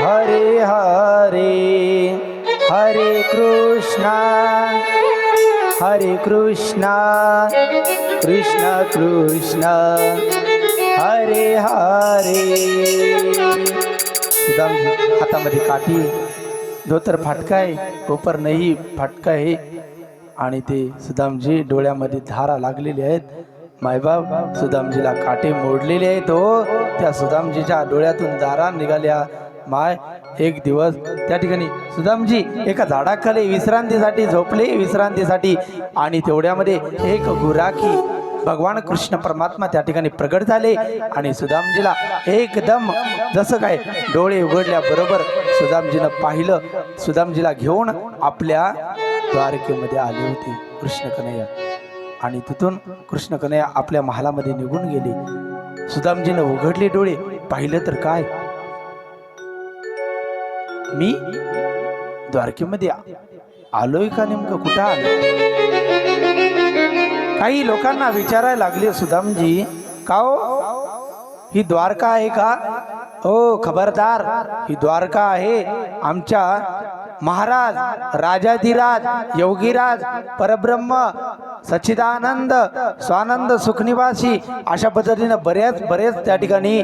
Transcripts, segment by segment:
हरे हरे हरे कृष्णा हरे कृष्णा कृष्ण कृष्ण हरे हरे। सुदाम हातामध्ये काठी धोतर फाटका आहे कोपर नाही फाटका आहे आणि ते सुदामजी डोळ्यामध्ये धारा लागलेली आहेत. मायबाप सुदामजीला काटे मोडलेले आहेत हो. त्या सुदामजीच्या डोळ्यातून दारा निघाल्या. माय एक दिवस त्या ठिकाणी सुदामजी एका झाडाखाली विश्रांतीसाठी झोपले विश्रांतीसाठी. आणि तेवढ्यामध्ये एक गुराखी भगवान कृष्ण परमात्मा त्या ठिकाणी प्रगट झाले. आणि सुदामजीला एकदम जसं काय डोळे उघडल्याबरोबर सुदामजीनं पाहिलं. सुदामजीला घेऊन आपल्या द्वारकेमध्ये आली होती. कृष्ण कन्हैया. आणि तिथून कृष्ण कन्या आपल्या महालामध्ये निघून गेले. सुदामजीनं उघडले डोळे पाहिलं तर काय? मी? द्वारकेमध्ये आलोय का नेमकं? कुठं आलो काही लोकांना विचारायला लागले सुदामजी का हो? ही द्वारका आहे का? हो खबरदार ही द्वारका आहे आमच्या महाराज राजाधिराज योगीराज परब्रह्म सच्चिदानंद स्वानंद सुखनिवासी अशा पद्धतीनं बऱ्याच बरेच त्या ठिकाणी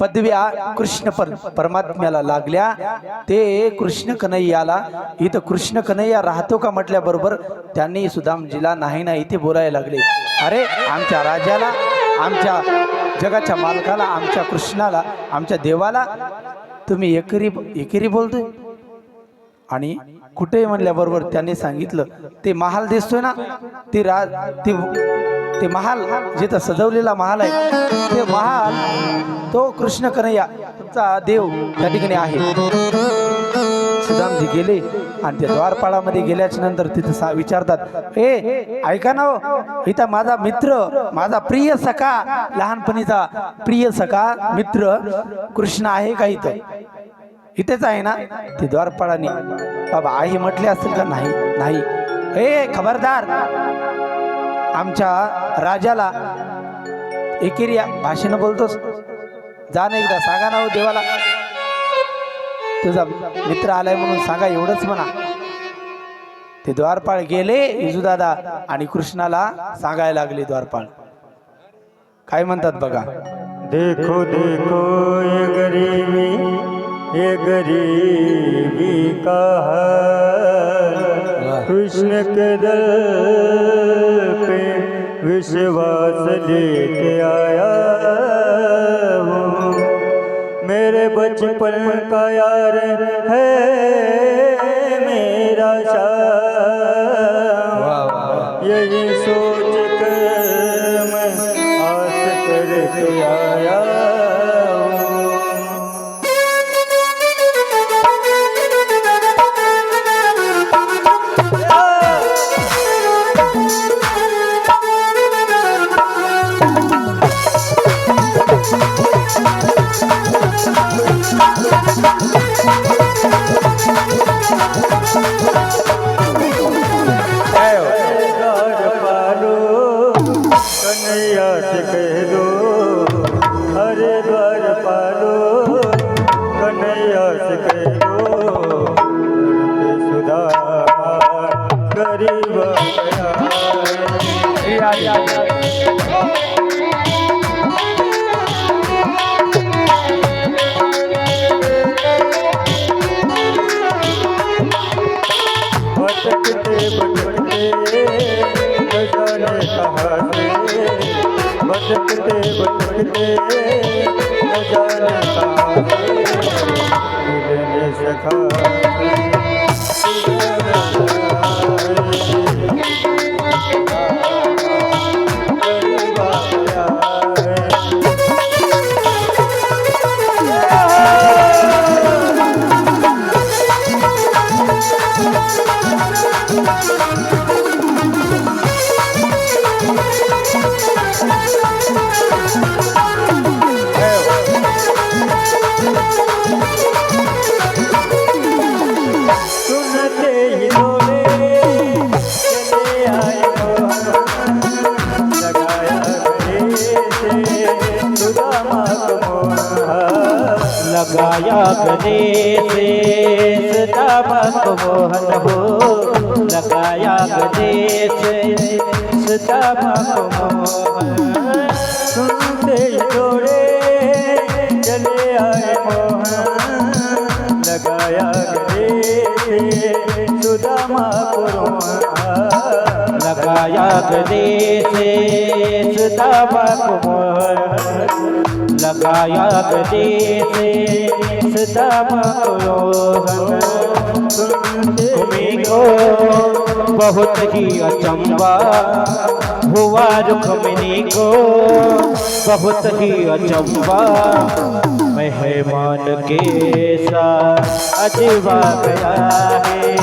पदव्या कृष्ण पर परमात्म्याला लागल्या. ते कृष्ण कन्हैयाला इथं कृष्ण कन्हैया राहतो का म्हटल्याबरोबर त्यांनी सुदामजीला नाही नाही इथे बोलायला लागले. अरे आमच्या राजाला आमच्या जगाच्या मालकाला आमच्या कृष्णाला आमच्या देवाला तुम्ही एकेरी एकेरी बोलतोय? आणि कुठे म्हणल्याबरोबर त्यांनी सांगितलं ते महाल दिसतोय ना? ते रा ते ते महाल जिथं सजवलेला महाल आहे ते महाल तो कृष्ण कन्हैया तुमचा देव त्या ठिकाणी आहे. सुदामजी गेले आणि त्या द्वारपाळामध्ये गेल्याच्यानंतर तिथं सा विचारतात ए ऐका ना हो, इथं माझा मित्र माझा प्रिय सखा लहानपणीचा प्रिय सखा मित्र कृष्ण आहे का इथं? इथेच आहे ना? ते द्वारपाळाने बाबा आई म्हटले असतील का? नाही नाही. ए खबरदार. आमच्या राजाला एकेरी भाषेनं बोलतोस. जा ना एकदा सांगा ना हो देवाला. तुझा मित्र आलाय म्हणून सांगा एवढंच म्हणा. ते द्वारपाळ गेले इजूदादा आणि कृष्णाला सांगायला लागले द्वारपाळ काय म्हणतात बघा? देखो देखो ये गरीबी ये गरीबी का है कृष्ण के दर पे विश्वास लेके आया हूँ। मेरे बचपन का यार है मेरा शाह यही सोच कर मैं आस करके आया मिलने सखा लगाया सुदामा मोहन हो लगाया गले से सुदामा को मोहन सुनते जोड़े चले आए मोहन. लगाया गले सुदामा को लगाया मोहन लखाया गले सदा सुदामा को को बहुत ही अचंबा। हुआ रुक्मिनी को बहुत ही अचंबा। मेहमान के साथ अजवा गया है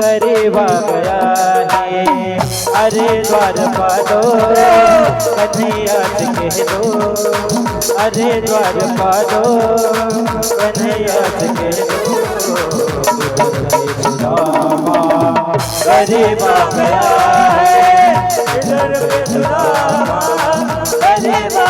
करीबा अरे द्वार पालो कन्हैया से कह दो। अरे द्वार पालो कन्हैया से कह दो। सुदामा करीबा गया है इधर पे सुदामा करीबा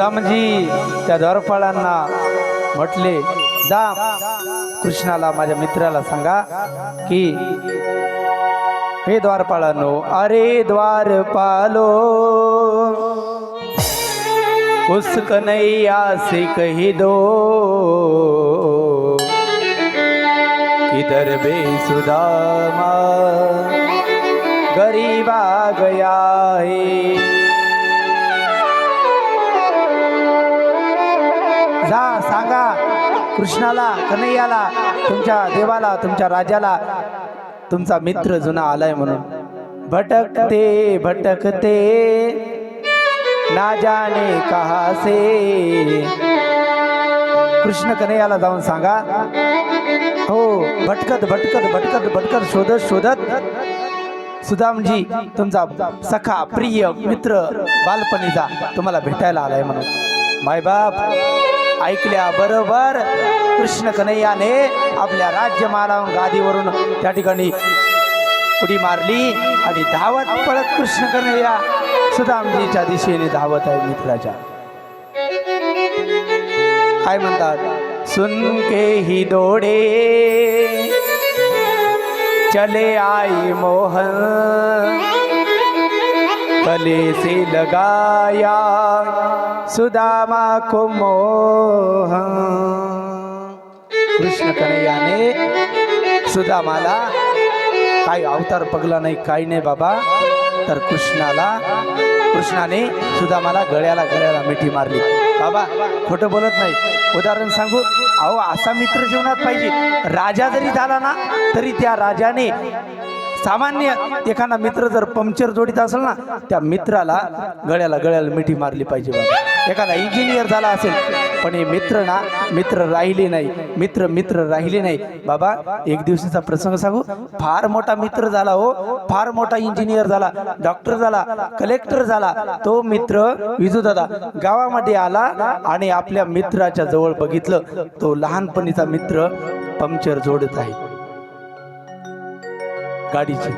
जामजी त्या द्वारपाळांना म्हटले जा कृष्णाला माझ्या मित्राला सांगा की हे द्वारपाळांनो अरे द्वारपालो उस कन्हैया से कही दो इधर बे सुदामा गरीबा गया है कृष्णाला कन्हैयाला तुमच्या देवाला तुमच्या राजाला तुमचा मित्र जुना आलाय म्हणून. भटकते भटकते ना जाने कहा से कृष्ण कन्हैयाला जाऊन सांगा हो भटकत भटकत भटकत भटकत शोधत शोधत सुदामजी तुमचा सखा प्रिय मित्र बालपणीचा तुम्हाला भेटायला आलाय म्हणून. मायबाप. ऐकल्या बरोबर कृष्ण कन्हैयाने आपल्या राज्यमाला गादीवरून त्या ठिकाणी उडी मारली आणि धावत पळत कृष्ण कन्हैया सुदामजीच्या दिशेने धावत आहे मित्राच्या. काय म्हणतात? सुनके ही दोडे चले आई मोहन. गले से लगाया सुदामा को मोह कृष्ण कन्हैयाने सुदामाला काही अवतार पगला नाही काही नाही बाबा तर कृष्णाला कृष्णाने सुदामाला गळ्याला गळ्याला मिठी मारली. बाबा खोटं बोलत नाही. उदाहरण सांगू अहो असा मित्र जीवनात पाहिजे. राजा जरी झाला ना तरी त्या राजाने सामान्य एखादा मित्र जर पंक्चर जोडीत असेल ना त्या मित्राला गळ्याला गळ्याला मिठी मारली पाहिजे बाबा. एखादा इंजिनियर झाला असेल पण हे मित्र ना मित्र राहिले नाही मित्र मित्र राहिले नाही. बाबा एक दिवशीचा प्रसंग सांगू. फार मोठा मित्र झाला हो फार मोठा इंजिनियर झाला डॉक्टर झाला कलेक्टर झाला. तो मित्र विजू दादा गावामध्ये आला आणि आपल्या मित्राच्या जवळ बघितलं. तो लहानपणीचा मित्र पंक्चर जोडत आहे. गाडीची.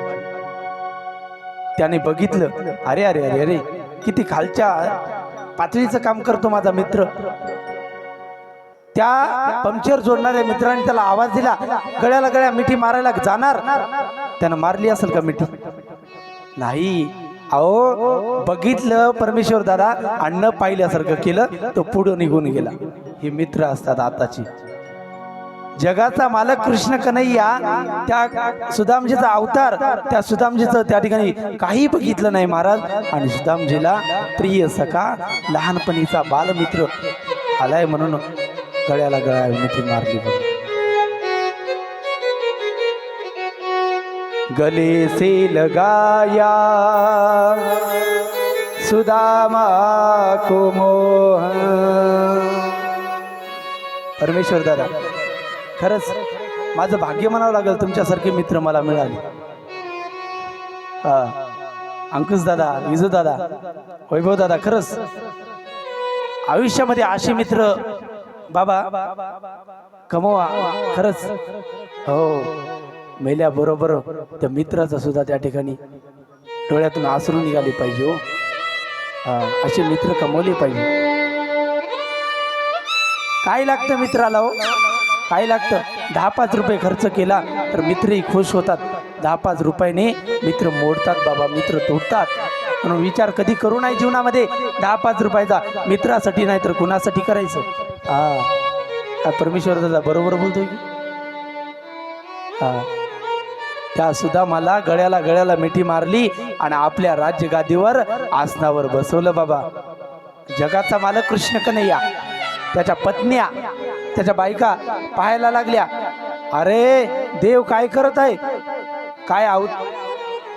त्याने बघितलं अरे अरे अरे अरे किती खालच्या पातळीचं काम करतो माझा मित्र. त्या पंक्चर जोडणाऱ्या मित्राने त्याला आवाज दिला गळ्याला गळ्या मिठी मारायला जाणार. त्यानं मारली असेल का मिठी? नाही. अहो बघितलं परमेश्वर दादा आणि न पाहिल्यासारखं केलं तो पुढं निघून गेला. हे मित्र असतात आताची. जगाचा मालक कृष्ण कन्हैया त्या सुदामजीचा अवतार त्या सुदामजीचं त्या ठिकाणी काही बघितलं नाही महाराज. आणि सुदामजीला प्रिय सखा लहानपणीचा बालमित्र आलाय म्हणून गळ्याला गळ्या मिठी मारली गले से लगाया सुदामा को मोह. परमेश्वर दादा खरंच माझं भाग्य म्हणावं लागेल तुमच्यासारखे मित्र मला मिळाले. अंकुश दादा विजू दादा वैभव दादा खरंच. आयुष्यामध्ये असे मित्र बाबा कमवा खरंच. हो मेल्याबरोबर त्या मित्राचा सुद्धा त्या ठिकाणी डोळ्यातून आसरू निघाले पाहिजे हो असे मित्र कमवले पाहिजे. काय लागतं मित्राला हो? काय लागतं. दहा पाच रुपये खर्च केला तर मित्रही खुश होतात. दहा पाच रुपयाने मित्र मोडतात बाबा मित्र तोडतात. म्हणून विचार कधी करू नाही जीवनामध्ये. दहा पाच रुपयाचा मित्रासाठी नाही तर कुणासाठी करायचं? हा परमेश्वर दादा बरोबर बोलतोय की? हा. त्या सुद्धा मला गळ्याला गळ्याला मिठी मारली आणि आपल्या राज्यगादीवर आसनावर बसवलं बाबा. जगाचा मालक कृष्ण कन्हैया त्याच्या पत्न्या त्याच्या बायका पाहायला लागल्या. अरे देव काय करत आहे? काय आव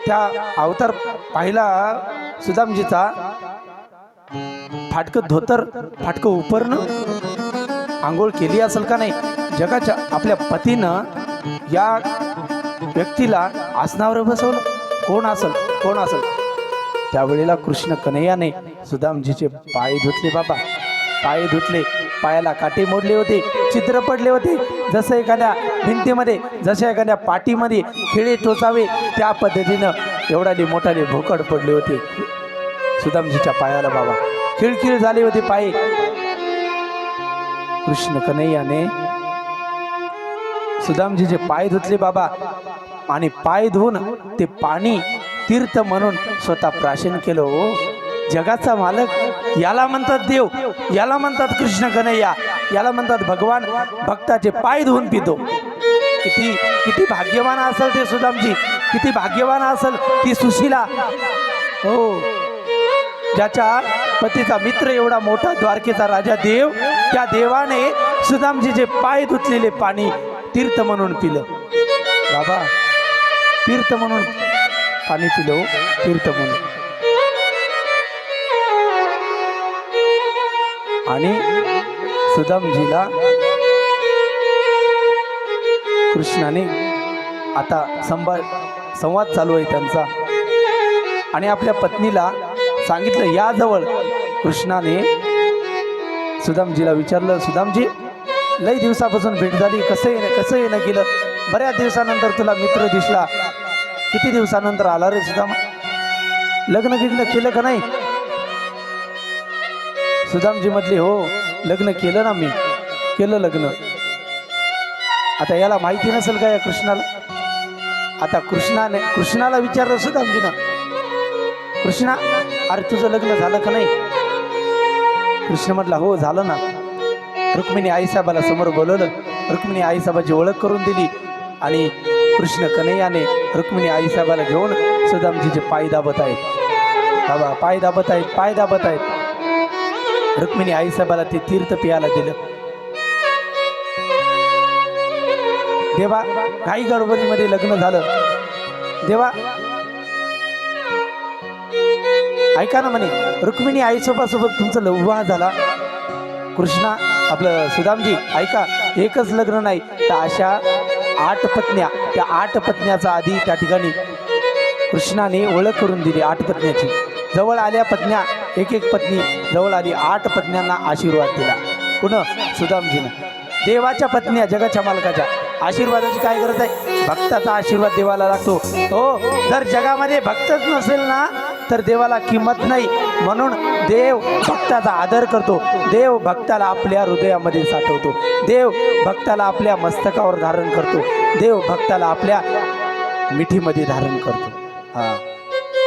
त्या अवतार पाहिला सुदामजीचा? फाटकं धोतर फाटकं उपरणं? आंघोळ केली असेल का नाही? जगाच्या आपल्या पतीनं या व्यक्तीला आसनावर बसवलं. कोण असेल? कोण असेल? त्यावेळेला कृष्ण कन्हैयाने सुदामजीचे पाय धुतले बाबा पाय धुतले पायाला काटे मोडले होते चित्र पडले होते. जसं एखाद्या भिंतीमध्ये जसं एखाद्या पाठीमध्ये खिळे टोचावे त्या पद्धतीनं एवढाली मोठाली भोकड पडले होते. सुदामजीच्या पायाला बाबा खिळखिळ झाले होते पाय. कृष्ण कन्हैयाने सुदामजीचे पाय धुतले बाबा आणि पाय धुवून ते पाणी तीर्थ म्हणून स्वतः प्राशन केलं हो. जगाचा मालक याला म्हणतात देव याला म्हणतात कृष्ण कन्हैया याला म्हणतात भगवान. भक्ताचे पाय धुवून पितो. किती किती भाग्यवान असेल ते सुदामजी किती भाग्यवान असेल ती सुशीला. हो. ज्याच्या पतीचा मित्र एवढा मोठा द्वारकेचा राजा देव त्या देवाने सुदामजीचे पाय धुतलेले पाणी तीर्थ म्हणून पिलं. बाबा तीर्थ म्हणून पाणी पिलं हो, तीर्थ म्हणून. आणि सुदामजीला कृष्णाने आता संभा संवाद चालू आहे त्यांचा. आणि आपल्या पत्नीला सांगितलं याजवळ कृष्णाने सुदामजीला विचारलं सुदामजी लई दिवसापासून भेट झाली. कसं येणं कसं येणं केलं? बऱ्याच दिवसानंतर तुला मित्र दिसला. किती दिवसानंतर आला रे सुदाम? लग्न गिग्न केलं का नाही? सुदामजी म्हटले हो लग्न केलं ना मी. केलं लग्न. आता याला माहिती नसेल का या कृष्णाला? आता कृष्णाने कृष्णाला विचारलं सुदामजीनं कृष्णा अरे तुझं लग्न झालं का नाही? कृष्ण म्हटला हो झालं ना. रुक्मिणी आईसाहेबाला समोर बोलवलं. रुक्मिणी आईसाहेबाची ओळख करून दिली आणि कृष्ण कन्हैयाने रुक्मिणी आईसाहेबाला घेऊन सुदामजीचे पाय दाबत आहेत. बाबा पाय दाबत आहेत पाय दाबत आहेत. रुक्मिणी आईसाहेबाला ते तीर्थ पियाला दिलं. देवा काही गडबडीमध्ये लग्न झालं. देवा ऐका ना म्हणे रुक्मिणी आईसोबासोबत तुमचं लव- विवाह झाला. कृष्णा आपलं सुदामजी ऐका एकच लग्न नाही तर अशा आठ पत्न्या त्या आठ पत्न्याचा आधी त्या ठिकाणी कृष्णाने ओळख करून दिली आठ पत्न्याची. जवळ आल्या पत्न्या एक एक पत्नी जवळ आली. आठ पत्न्यांना आशीर्वाद दिला. पुन्हा सुदामजीनं. देवाच्या पत्न्या जगाच्या मालकाच्या. आशीर्वादाची काय गरज आहे? भक्ताचा आशीर्वाद देवाला लागतो. हो जर जगामध्ये भक्तच नसेल ना तर देवाला किंमत नाही. म्हणून देव भक्ताचा आदर करतो. देव भक्ताला आपल्या हृदयामध्ये साठवतो. देव भक्ताला आपल्या मस्तकावर धारण करतो. देव भक्ताला आपल्या मिठीमध्ये धारण करतो. हा.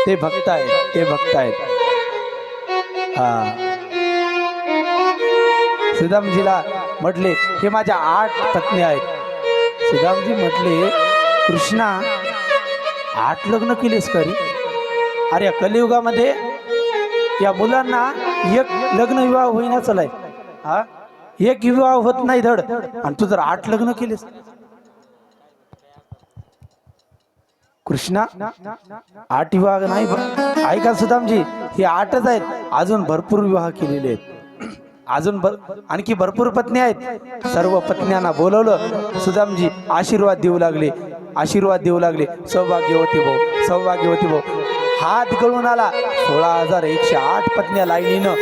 ते भक्त आहेत ते भक्त आहेत. सुदामजीला म्हटले हे माझ्या आठ पत्नी आहेत. सुदामजी म्हटले कृष्णा आठ लग्न केलीस करी अरे या कलियुगामध्ये या मुलांना एक लग्न विवाह होईना चलाय हा? एक विवाह होत नाही धड. आणि तू जर आठ लग्न केलीस कृष्णा आठ विवाह नाही ऐका सुदामजी हे आठच आहेत. अजून भरपूर विवाह केलेले आहेत. अजून भर आणखी भरपूर पत्नी आहेत. सर्व पत्न्यांना बोलवलं. सुदामजी आशीर्वाद देऊ लागले. आशीर्वाद देऊ लागले. सौभाग्यवती भाऊ सौभाग्यवती भाऊ. हात गळून आला. सोळा हजार एकशे आठ पत्न्या लाईनीनं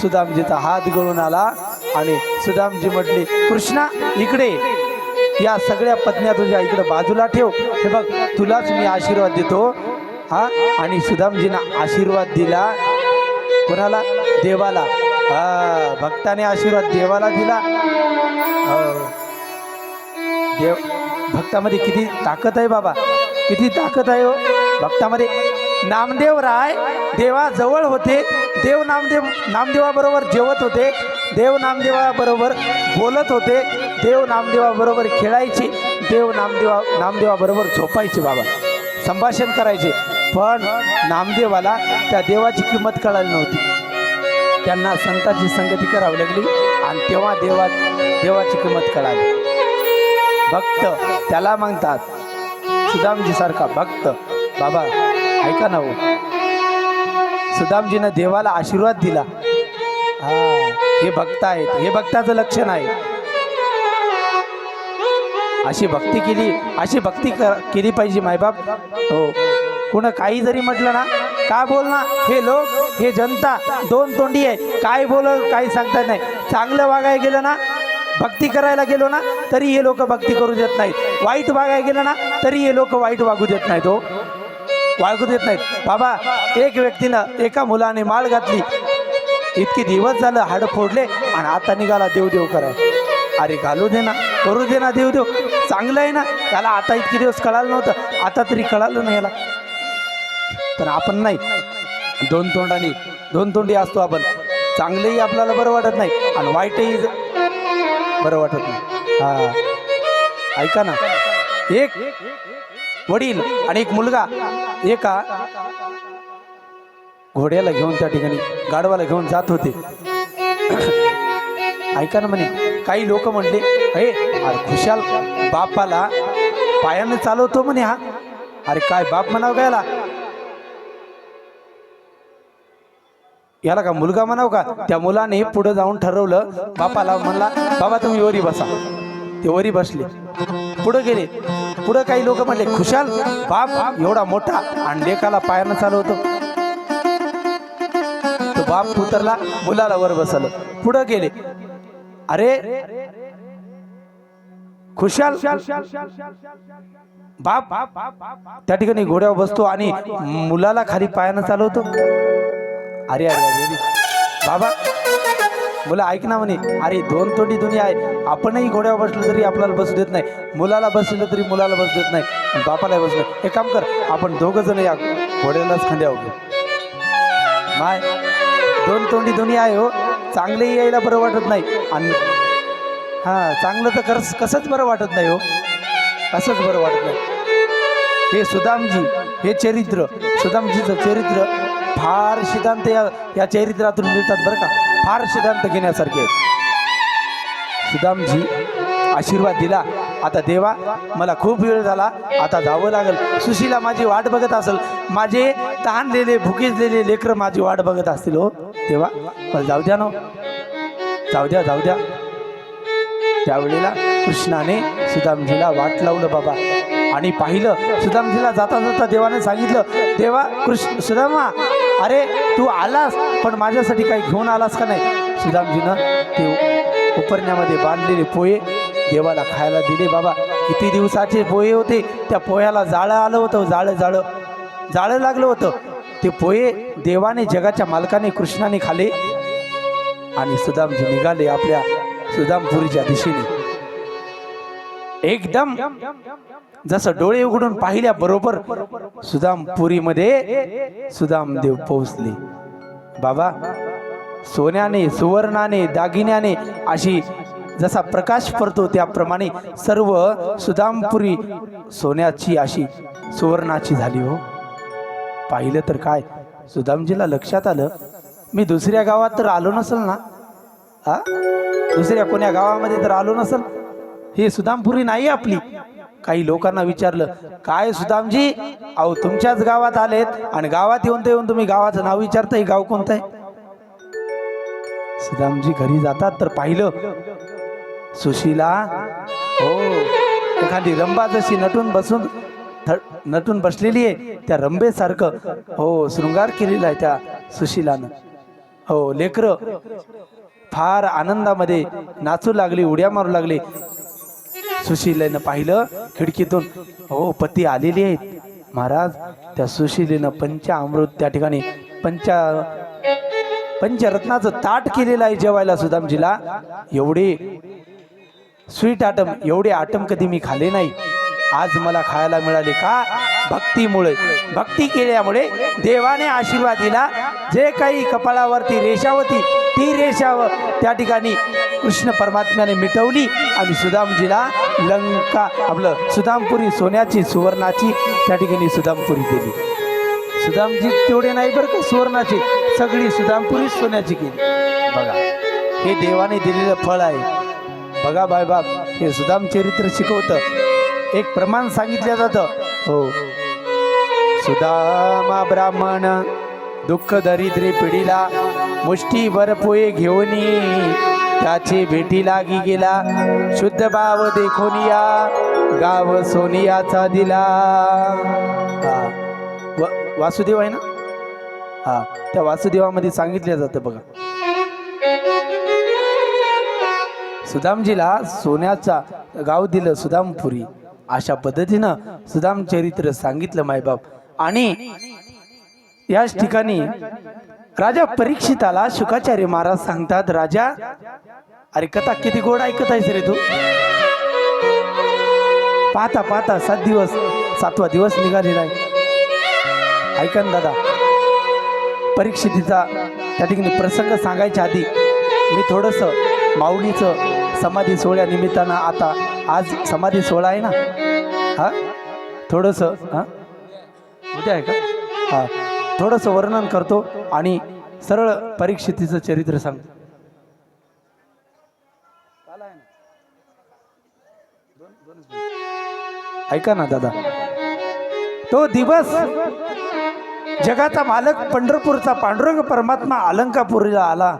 सुदामजीचा हात गळून आला. आणि सुदामजी म्हटले कृष्णा इकडे या सगळ्या पत्न्या तुझ्या इकडे बाजूला ठेव. हे बघ तुलाच मी आशीर्वाद देतो. हा? आणि सुदामजीना आशीर्वाद दिला. कोणाला? देवाला. हा भक्ताने आशीर्वाद देवाला दिला. हो. देव भक्तामध्ये किती ताकद आहे बाबा. किती ताकद आहे हो. भक्तामध्ये नामदेव राय देवा जवळ होते. देव नामदेव नामदेवाबरोबर जेवत होते. देव नामदेवाबरोबर बोलत होते. देव नामदेवाबरोबर खेळायची. देव नामदेवा नामदेवाबरोबर झोपायचे बाबा. संभाषण करायचे. पण नामदेवाला त्या देवाची किंमत कळाली नव्हती. त्यांना संतांची संगती करावी लागली आणि तेव्हा देवा देवाची किंमत कळाली. भक्त त्याला म्हणतात सुदामजीसारखा भक्त बाबा ऐका ना हो. सुदामजीनं देवाला आशीर्वाद दिला. हा. हे भक्त आहेत हे भक्ताचं लक्षण आहे. अशी भक्ती केली अशी भक्ती कर- केली पाहिजे मायबाप. हो. कुणा काही जरी म्हटलं ना काय बोल ना हे लोक हे जनता दोन तोंडी आहे. काय बोल काही सांगता येत नाही. चांगलं वागायला गेलं ना भक्ती करायला गेलो ना तरी हे लोक भक्ती करू देत नाहीत. वाईट वागायला गेलं ना तरी हे लोक वाईट वागू देत नाहीत हो. वागू देत नाहीत. बाबा एक व्यक्तीनं एका मुलाने माळ घातली इतके दिवस झालं हाड फोडले आणि आता निघाला देवदेव कराय अरे घालू दे ना करू दे ना देवदेव. चांगलं आहे ना त्याला आता इतके दिवस कळालं नव्हतं आता तरी कळालं नाही याला. पण आपण नाही. दोन तोंडाने दोन तोंडी असतो आपण. चांगलंही आपल्याला बरं वाटत नाही आणि वाईटही बरं वाटत नाही. हा. ऐका ना. एक वडील आणि एक मुलगा एका घोड्याला घेऊन त्या ठिकाणी गाढवाला घेऊन जात होते. ऐका ना म्हणे काही लोक म्हणले अरे अरे खुशाल बापाला पायानं चालवतो म्हणे हा. अरे काय बाप म्हणाव गायला याला का मुलगा म्हणाव का? त्या मुलाने पुढे जाऊन ठरवलं बापाला म्हणला बाबा तुम्ही वरी बसा. ते वरी बसले. पुढे गेले. पुढे काही लोक म्हणले खुशाल बाप एवढा मोठा आणि लेकाला पायानं चालवतो. बाप उतरला मुलाला वर बसवलं. पुढं गेले. अरे खुशाल बाप त्या ठिकाणी घोड्यावर बसतो आणि मुलाला खाली पायानं चालवतो. अरे अरे अरे बाबा मुलं ऐक ना म्हणे. अरे दोन तोंडी दोन्ही आहे. आपणही घोड्यावर बसलो तरी आपल्याला बसू देत नाही. मुलाला बसलं तरी मुलाला बसू देत नाही. बापाला बसलं एक काम कर आपण दोघं जण या घोड्यालाच खांद्या घेऊ. माय दोन तोंडी दुनिया आहे हो. चांगलंही यायला बरं वाटत नाही. आणि हां चांगलं तर खरंच कसंच बरं वाटत नाही हो. असंच बरं वाटत नाही. हे सुदामजी हे चरित्र सुदामजीचं चरित्र फार सिद्धांत या या चरित्रातून मिळतात बरं का. फार सिद्धांत घेण्यासारखे आहेत. सुदामजी आशीर्वाद दिला. आता देवा मला खूप वेळ झाला. आता जावं लागेल. सुशीला माझी वाट बघत असेल. माझे ताणलेले भुकीजलेले लेकरं माझी वाट बघत असतील हो. तेव्हा मला जाऊ द्या ना. जाऊ द्या जाऊ द्या. त्यावेळेला कृष्णाने सुदामजीला वाट लावलं बाबा. आणि पाहिलं सुदामजीला जाता जाता देवाने सांगितलं देवा कृष्ण सुदामा अरे तू आलास पण माझ्यासाठी काही घेऊन आलास का नाही? सुदामजीनं ते उपरण्यामध्ये बांधलेले पोहे देवाला खायला दिले. बाबा किती दिवसाचे पोहे होते? त्या पोह्याला जाळं आलं होतं जाळं जाळं. जाळं लागलं होतं. ते पोहे देवाने जगाच्या मालकाने कृष्णाने खाले. आणि सुदामजी निघाले आपल्या सुदामपुरीच्या दिशेने. एकदम जसं डोळे उघडून पाहिल्या बरोबर सुदामपुरीमध्ये सुदामदेव पोहोचले. बाबा सोन्याने सुवर्णाने दागिन्याने अशी जसा प्रकाश पडतो त्याप्रमाणे सर्व सुदामपुरी सोन्याची अशी सुवर्णाची झाली हो. पाहिलं तर काय? सुदामजीला लक्षात आलं. मी दुसऱ्या गावात तर आलो नसल ना? हा? दुसऱ्या कोण्या गावामध्ये तर आलो नसल? हे सुदामपुरी नाही आपली. काही लोकांना विचारलं काय सुदामजी? अहो तुमच्याच गावात आलेत आणि गावात येऊन ते येऊन तुम्ही गावाचं नाव विचारता हे गाव कोणतं आहे सुदामजी घरी जातात तर पाहिलं सुशीला हो एखादी रंबा जशी नटून बसून नटून बसलेली आहे त्या रंबेसारखं. हो शृंगार केलेला आहे त्या सुशीलानं. हो लेकर फार आनंदामध्ये नाचू लागली उड्या मारू लागली. सुशीलेनं पाहिलं खिडकीतून. हो पती आलेली आहेत. महाराज त्या सुशीलेनं पंचामृत त्या ठिकाणी पंचा पंचरत्नाचं ताट केलेलं आहे जेवायला सुदामजीला. एवढे स्वीट आटम एवढे आटम कधी मी खाले नाही. आज मला खायला मिळाले का? भक्तीमुळे. भक्ती केल्यामुळे देवाने आशीर्वाद दिला. जे काही कपाळावरती रेषा होती ती रेषा त्या ठिकाणी कृष्ण परमात्म्याने मिटवली आणि सुदामजीला लंका आपलं सुदामपुरी सोन्याची सुवर्णाची त्या ठिकाणी सुदामपुरी दिली. सुदामजी तेवढे नाही बरं का सुवर्णाची. सगळी सुदामपुरी सोन्याची केली. बघा हे देवाने दिलेलं फळ आहे. बघा बाय बाप हे सुदाम चरित्र शिकवतं. एक प्रमाण सांगितलं जातं. हो. सुदामा ब्राह्मण दुःख दरिद्री पिढीला मुष्टी पोहे घेऊन त्याची भेटी लागी गेला. शुद्ध भाव देखोनिया गाव सोनियाचा दिला. हा. व वासुदेव आहे ना? हा. त्या वासुदेवामध्ये सांगितलं जातं बघा. सुदामजीला सोन्याचा गाव दिलं सुदामपुरी. अशा पद्धतीनं सुदाम चरित्र सांगितलं मायबाप. आणि याच ठिकाणी राजा परीक्षिताला शुकाचार्य महाराज सांगतात राजा अरे कथा किती गोड ऐकत आहेस रे तू. पाहता पाहता सात दिवस सातवा दिवस निघालेला आहे. ऐका ना दादा परीक्षितीचा त्या ठिकाणी प्रसंग सांगायच्या आधी मी थोडंसं माऊलीचं समाधी सोहळ्या निमित्तानं आता आज समाधी सोहळा आहे ना? हा? थोडंसं हां? उद्या आहे का? हां. थोडंसं वर्णन करतो आणि सरळ परीक्षितीचं चरित्र सांगतो. ऐका ना दादा. तो दिवस जगाचा मालक पंढरपूरचा पांडुरंग परमात्मा अलंकापुरीला आला.